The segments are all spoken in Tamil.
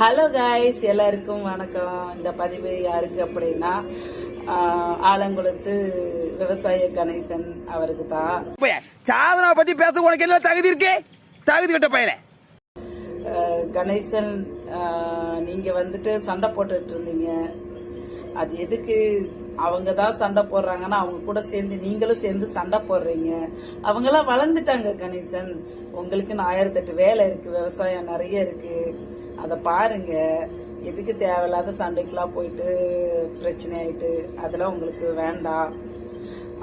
ஹலோ காய்ஸ் எல்லாருக்கும் வணக்கம். இந்த பதிவு யாருக்கு அப்படின்னா ஆலங்குளத்து விவசாய கணேசன் அவருக்கு தான். சாதனா பத்தி பேச உனக்கு என்ன தகுதி இருக்கு? தகுதி கட்ட ஆஹ், கணேசன் நீங்க வந்துட்டு சண்டை போட்டுட்டு இருந்தீங்க. அது எதுக்கு அவங்க தான் சண்டை போடுறாங்கன்னா அவங்க கூட சேர்ந்து நீங்களும் சேர்ந்து சண்டை போடுறீங்க. அவங்கெல்லாம் வளர்ந்துட்டாங்க கணேசன். உங்களுக்கு ஆயிரத்தெட்டு வேலை இருக்கு விவசாயம் நிறைய இருக்கு. அதை பாருங்க. எதுக்கு தேவையில்லாத சண்டைக்கெலாம் போயிட்டு பிரச்சனை ஆயிட்டு அதெல்லாம் உங்களுக்கு வேண்டாம்.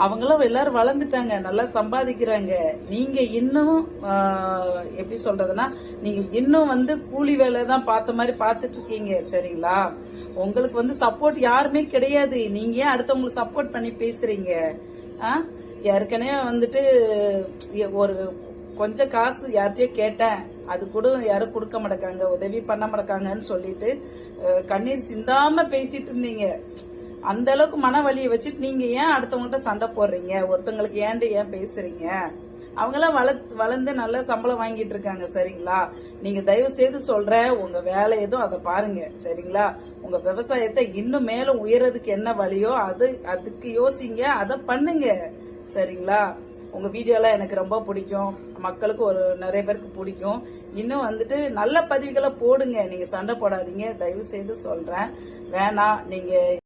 அவங்களும் எல்லாரும் வளர்ந்துட்டாங்க நல்லா சம்பாதிக்கிறாங்க. நீங்க இன்னும் எப்படி சொல்றதுன்னா நீங்க இன்னும் வந்து கூலி வேலை தான் பார்த்த மாதிரி பார்த்துட்டு இருக்கீங்க சரிங்களா? உங்களுக்கு வந்து சப்போர்ட் யாருமே கிடையாது. நீங்க ஏன் அடுத்தவங்களுக்கு சப்போர்ட் பண்ணி பேசுறீங்க? ஆ? ஏற்கனவே வந்துட்டு ஒரு கொஞ்சம் காசு யார்கிட்டயோ கேட்டேன். அது கூட யாரும் கொடுக்க மாட்டேக்காங்க உதவி பண்ண மாட்டேக்காங்கன்னு சொல்லிட்டு கண்ணீர் சிந்தாம பேசிட்டு இருந்தீங்க. அந்த அளவுக்கு மன வலியை வச்சுட்டு நீங்க ஏன் அடுத்தவங்ககிட்ட சண்டை போடுறீங்க? ஒருத்தங்களுக்கு ஏன்ட்டு ஏன் பேசுறீங்க? அவங்கெல்லாம் வள வளர்ந்து நல்ல சம்பளம் வாங்கிட்டு இருக்காங்க சரிங்களா? நீங்க தயவு செய்து சொல்றேன் உங்க வேலை ஏதோ அதை பாருங்க சரிங்களா? உங்க விவசாயத்தை இன்னும் மேலும் உயர்றதுக்கு என்ன வழியோ அது அதுக்கு யோசிங்க அதை பண்ணுங்க சரிங்களா? உங்க வீடியோலாம் எனக்கு ரொம்ப பிடிக்கும். மக்களுக்கு ஒரு நிறைய பேருக்கு பிடிக்கும். இன்னும் வந்துட்டு நல்ல பதிவுகளை போடுங்க. நீங்க சண்டை போடாதீங்க. தயவு செய்து சொல்றேன். வேணாம் நீங்க